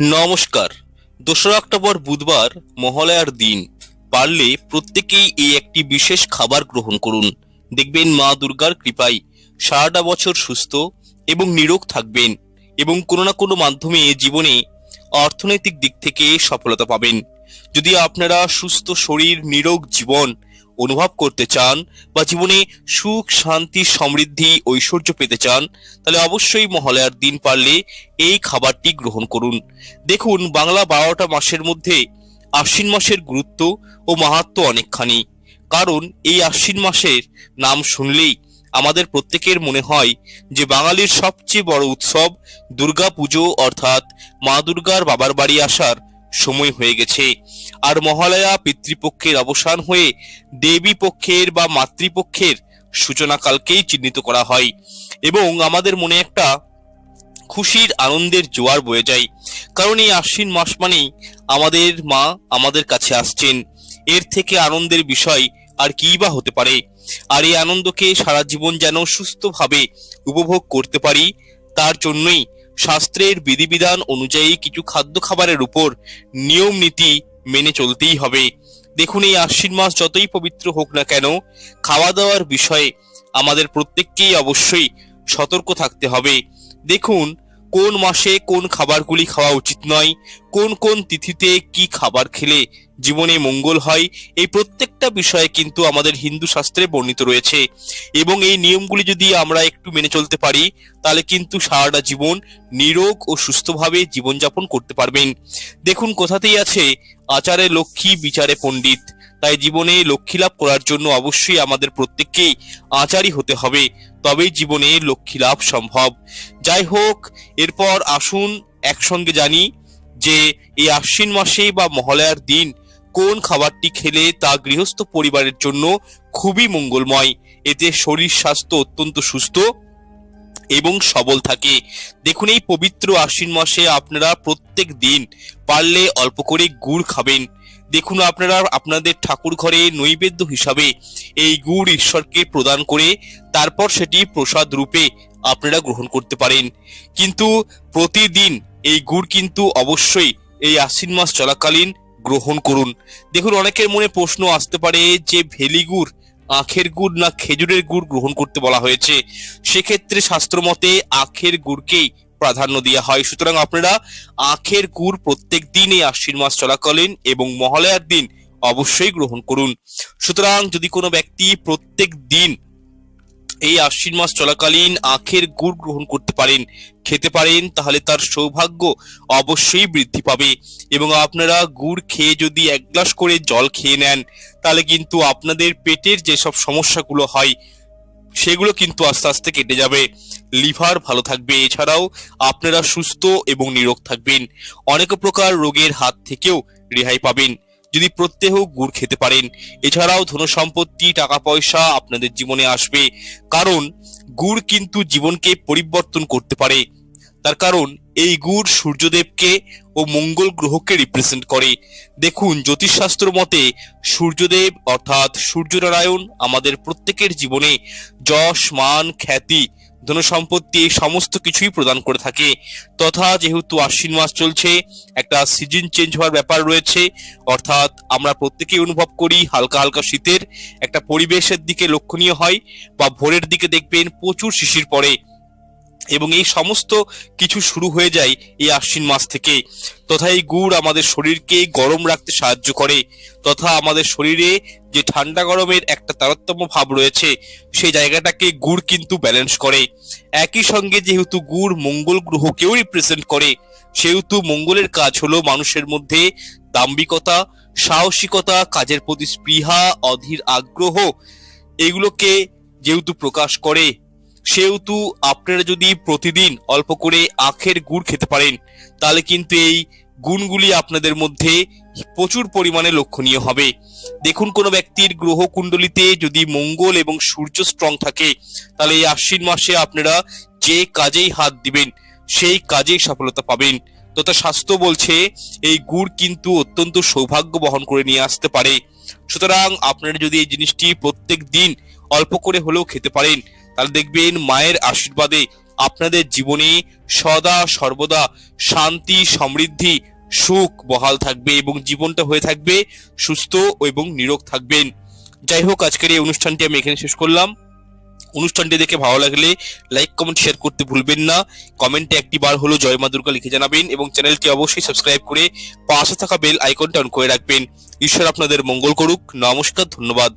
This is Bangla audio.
নমস্কার। দোসরা অক্টোবর বুধবার মহালয়ার দিন। পারলে প্রত্যেকেই এই একটি বিশেষ খাবার গ্রহণ করুন। দেখবেন মা দুর্গার কৃপায় সারাটা বছর সুস্থ এবং নিরোগ থাকবেন এবং কোনো না কোনো মাধ্যমে জীবনে অর্থনৈতিক দিক থেকে সফলতা পাবেন। যদি আপনারা সুস্থ শরীর, নিরোগ জীবন অনুভব করতে চান বা জীবনে সুখ, শান্তি, সমৃদ্ধি, ঐশ্বর্য পেতে চান, তাহলে অবশ্যই মহালয়ার দিন পারলে এই খাবারটি গ্রহণ করুন। দেখুন, বাংলা বারোটা মাসের মধ্যে আশ্বিন মাসের গুরুত্ব ও মাহাত্ম অনেকখানি। কারণ, এই আশ্বিন মাসের নাম শুনলেই আমাদের প্রত্যেকের মনে হয় যে বাঙালির সবচেয়ে বড় উৎসব দুর্গা পুজো অর্থাৎ মা দুর্গার বাবার বাড়ি আসার সময় হয়ে গেছে। আর মহালয়া পিতৃপক্ষের অবসান হয়ে দেবী পক্ষের বা মাতৃপক্ষের সূচনাকালকেই চিহ্নিত করা হয় এবং আমাদের মনে একটা খুশির আনন্দের জোয়ার বয়ে যায়। কারণ এই আশ্বিন মাস মানেই আমাদের মা আমাদের কাছে আসছেন। এর থেকে আনন্দের বিষয় আর কী বা হতে পারে? আর এই আনন্দকে সারা জীবন যেন সুস্থভাবে উপভোগ করতে পারি, তার জন্যই শাস্ত্রের বিধিবিধান অনুযায়ী কিছু খাদ্য খাবারের উপর নিয়ম নীতি মেনে চলতেই হবে। দেখুন, এই আশ্বিন মাস যতই পবিত্র হোক না কেন খাওয়া দাওয়ার বিষয়ে আমাদের প্রত্যেককেই অবশ্যই সতর্ক থাকতে হবে। দেখুন কোন মাসে কোন খাবারগুলি খাওয়া উচিত নয়, কোন কোন তিথিতে কি খাবার খেলে জীবনে মঙ্গল হয়, এই প্রত্যেকটা বিষয়ে কিন্তু আমাদের হিন্দু শাস্ত্রে বর্ণিত রয়েছে। এবং এই নিয়মগুলি যদি আমরা একটু মেনে চলতে পারি, তাহলে কিন্তু সারাটা জীবন নিরোগ ও সুস্থভাবে জীবনযাপন করতে পারবেন। দেখুন কথাতেই আছে, আচারে লক্ষ্মী, বিচারে পণ্ডিত। তাই জীবনে লক্ষ্মী লাভ করার জন্য অবশ্যই আমাদের প্রত্যেককেই আচারই হতে হবে। তবেই জীবনে লক্ষ্মী লাভ সম্ভব। যাই হোক, এরপর আসুন একসঙ্গে জানি যে এই আশ্বিন মাসে বা মহালয়ার দিন কোন খাবারটি খেলে তা গৃহস্থ পরিবারের জন্য খুবই মঙ্গলময়। এতে শরীর স্বাস্থ্য অত্যন্ত সুস্থ এবং সবল থাকে। দেখুন, এই পবিত্র আশ্বিন মাসে আপনারা প্রত্যেক দিন পারলে অল্প করে গুড় খাবেন। দেখুন আপনারা, আপনাদের ঠাকুর ঘরে নৈবেদ্য হিসাবে এই গুড় ঈশ্বরকে প্রদান করে তারপর সেটি প্রসাদ রূপে আপনারা গ্রহণ করতে পারেন। কিন্তু প্রতিদিন এই গুড় কিন্তু অবশ্যই এই আশ্বিন মাস চলাকালীন গ্রহণ করুন। দেখুন, অনেকের মনে প্রশ্ন আসতে পারে যে ভেলি গুড়, আখের গুড় না খেজুরের গুড় গ্রহণ করতে বলা হয়েছে। সেক্ষেত্রে শাস্ত্র মতে আখের গুড়কেই প্রাধান্য দেওয়া হয়। সুতরাং আপনারা আখের গুড় প্রত্যেক দিন আশ্বিন মাস চলাকালীন এবং মহালয়ার দিন অবশ্যই গ্রহণ করুন। সুতরাং যদি কোনো ব্যক্তি প্রত্যেক দিন এই আশ্বিন মাস চলাকালীন আখের গুড় গ্রহণ করতে পারেন, খেতে পারেন, তাহলে তার সৌভাগ্য অবশ্যই বৃদ্ধি পাবে এবং আপনারা গুড় খেয়ে যদি এক গ্লাস করে জল খেয়ে নেন, তাহলে কিন্তু আপনাদের পেটের যেসব সমস্যাগুলো হয় সেগুলো কিন্তু আস্তে আস্তে কেটে যাবে। লিভার ভালো থাকবে, এছাড়াও আপনারা সুস্থ এবং নিরোগ থাকবেন। অনেক প্রকার রোগের হাত থেকেও রেহাই পাবেন। যদি প্রত্যেহ গুড় খেতে পারেন, এছাড়াও ধন সম্পত্তি টাকা পয়সা আপনাদের জীবনে আসবে। কারণ গুড় কিন্তু জীবনকে পরিবর্তন করতে পারে। তার কারণ এই গুড় সূর্যদেবকে ও মঙ্গল গ্রহকে রিপ্রেজেন্ট করে। দেখুন, জ্যোতিষশাস্ত্র মতে সূর্যদেব অর্থাৎ সূর্যনারায়ণ আমাদের প্রত্যেকের জীবনে যশ, মান, খ্যাতি ধনসম্পত্তি এই সমস্ত কিছুই প্রদান করে থাকে। তথা যেহেতু আশ্বিন মাস চলছে, একটা সিজন চেঞ্জ হওয়ার ব্যাপার রয়েছে, অর্থাৎ আমরা প্রত্যেকেই অনুভব করি হালকা হালকা শীতের। একটা পরিবেশের দিকে লক্ষণীয় হয় বা ভোরের দিকে দেখবেন প্রচুর শিশির পড়ে। এবং এই সমস্ত কিছু শুরু হয়ে যায় এই আশ্বিন মাস থেকে। তথা এই গুড় আমাদের শরীরকে গরম রাখতে সাহায্য করে, তথা আমাদের শরীরে যে ঠান্ডা গরমের একটা তারতম্য ভাব রয়েছে, সেই জায়গাটাকে গুড় কিন্তু ব্যালেন্স করে। একই সঙ্গে যেহেতু গুড় মঙ্গল গ্রহকেও রিপ্রেজেন্ট করে, সেহেতু মঙ্গলের কাজ হলো মানুষের মধ্যে দাম্ভিকতা, সাহসিকতা, কাজের প্রতি স্পৃহা, অধীর আগ্রহ, এগুলোকে যেহেতু প্রকাশ করে সেহেতু আপনারা যদি প্রতিদিন অল্প করে আখের গুড় খেতে পারেন, তাহলে কিন্তু এই গুণগুলি আপনাদের মধ্যে প্রচুর পরিমাণে লক্ষণীয় হবে। দেখুন কোনো ব্যক্তির গ্রহ কুণ্ডলিতে যদি মঙ্গল এবং সূর্য স্ট্রং থাকে, তাহলে এই আশ্বিন মাসে আপনারা যে কাজেই হাত দিবেন, সেই কাজেই সফলতা পাবেন। তথা স্বাস্থ্য বলছে, এই গুড় কিন্তু অত্যন্ত সৌভাগ্য বহন করে নিয়ে আসতে পারে। সুতরাং আপনারা যদি এই জিনিসটি প্রত্যেক দিন অল্প করে হলেও খেতে পারেন তাহলে দেখবেন মায়ের আশীর্বাদে আপনাদের জীবনে সদা সর্বদা শান্তি, সমৃদ্ধি, সুখ বহাল থাকবে এবং জীবনটা হয়ে থাকবে সুস্থ এবং নিরোগ থাকবেন। যাই হোক, আজকের এই অনুষ্ঠানটি আমি এখানে শেষ করলাম। অনুষ্ঠানটি দেখে ভালো লাগলে লাইক কমেন্ট শেয়ার করতে ভুলবেন না। কমেন্টে একটি বার হলো জয় মা দুর্গা লিখে জানাবেন এবং চ্যানেলটি অবশ্যই সাবস্ক্রাইব করে পাশে থাকা বেল আইকনটা অন করে রাখবেন। ঈশ্বর আপনাদের মঙ্গল করুক। নমস্কার, ধন্যবাদ।